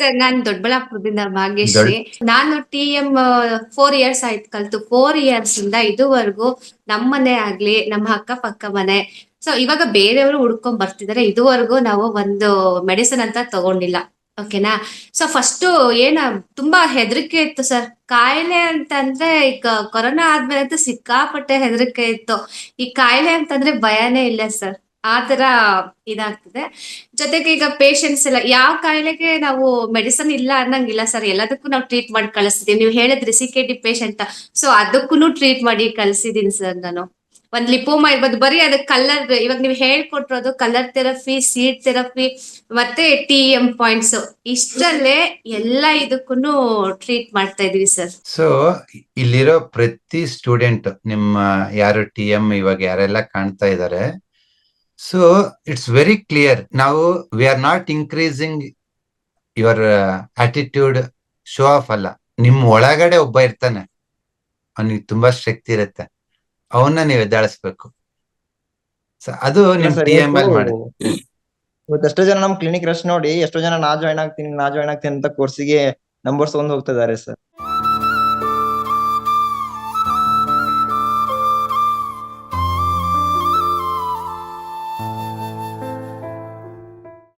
Sir ನಾನ್ ದೊಡ್ಡಬಳ್ಳಾಪುರದಿಂದ ಭಾಗ್ಯಶ್ರೀ ನಾನು T M four years ಆಯ್ತು ಕಲ್ತು. ಫೋರ್ ಇಯರ್ಸ್ ಇಂದ ಇದುವರೆಗೂ ನಮ್ಮನೆ ಆಗ್ಲಿ ನಮ್ಮ ಅಕ್ಕಪಕ್ಕ ಮನೆ. ಸೊ ಇವಾಗ ಬೇರೆಯವರು ಹುಡ್ಕೊಂಡ್ ಬರ್ತಿದಾರೆ. ಇದುವರೆಗೂ ನಾವು ಒಂದು ಮೆಡಿಸಿನ್ ಅಂತ ತಗೊಂಡಿಲ್ಲ. ಓಕೆನಾ ಸೊ ಫಸ್ಟ್ ಏನ ತುಂಬಾ ಹೆದರಿಕೆ ಇತ್ತು ಸರ್. ಕಾಯಿಲೆ ಅಂತಂದ್ರೆ ಈಗ ಕೊರೋನಾ ಆದ್ಮೇಲೆ ಅಂತೂ ಸಿಕ್ಕಾಪಟ್ಟೆ ಹೆದರಿಕೆ ಇತ್ತು. ಈ ಕಾಯಿಲೆ ಅಂತಂದ್ರೆ ಭಯನೇ ಇಲ್ಲ ಸರ್. ಆ ತರ ಇದಾಗ್ತದೆ. ಜೊತೆಗೆ ಈಗ ಪೇಷಂಟ್ಸ್ ಎಲ್ಲ ಯಾವ ಕಾಯಿಲೆಗೆ ನಾವು ಮೆಡಿಸನ್ ಇಲ್ಲ ಅನ್ನಂಗಿಲ್ಲ ಸರ್. ಎಲ್ಲದಕ್ಕೂ ನಾವು ಟ್ರೀಟ್ ಮಾಡಿ ಕಳಿಸ್ತೀವಿ ನೀವು ಹೇಳಿದ್ರಿ C K D patient so ಅದಕ್ಕೂ ಟ್ರೀಟ್ ಮಾಡಿ ಕಳ್ಸಿದೀನಿ ಸರ್ ನಾನು. ಒಂದ್ ಲಿಪೋಮಾ ಇರ್ಬೋದು, ಬರೀ ಅದಕ್ಕೆ ಕಲರ್ ಇವಾಗ ನೀವು ಹೇಳ್ಕೊಟ್ರೋದು ಕಲರ್ ಥೆರಪಿ ಸೀಡ್ ಥೆರಪಿ ಮತ್ತೆ ಟಿ ಎಂ ಪಾಯಿಂಟ್ಸ್ ಇಷ್ಟಲ್ಲೇ ಎಲ್ಲ ಇದಕ್ಕೂ ಟ್ರೀಟ್ ಮಾಡ್ತಾ ಇದೀವಿ ಸರ್. ಸೊ ಇಲ್ಲಿರೋ ಪ್ರತಿ ಸ್ಟೂಡೆಂಟ್ ನಿಮ್ಮ ಯಾರು ಟಿ ಎಂ ಇವಾಗ ಯಾರೆಲ್ಲ ಕಾಣ್ತಾ ಇದ್ದಾರೆ ಸೊ ಇಟ್ಸ್ ವೆರಿ ಕ್ಲಿಯರ್ ನಾವು we are not increasing your attitude show off ಅಲ್ಲ. ನಿಮ್ ಒಳಗಡೆ ಒಬ್ಬ ಇರ್ತಾನೆ. ಅವನಿಗೆ ತುಂಬಾ ಶಕ್ತಿ ಇರುತ್ತೆ. ಅವನ್ನ ನೀವು ಎದ್ದಾಳಿಸ್ಬೇಕು. ಅದು ನಿಮ್ ಟಿ ಎಂ ಎಲ್ ಮಾಡಿ ಇವತ್ತು ಎಷ್ಟೋ ಜನ ನಮ್ ಕ್ಲಿನಿಕ್ ರಶ್ ನೋಡಿ ಎಷ್ಟೋ ಜನ ನಾ ಜಾಯ್ನ್ ಆಗ್ತೀನಿ ನಾ ಜಾಯ್ನ್ ಆಗ್ತೀನಿ ಅಂತ ಕೋರ್ಸಿಗೆ ನಂಬರ್ಸ್ ತಗೊಂಡ್ ಹೋಗ್ತಾ ಇದಾರೆ ಸರ್.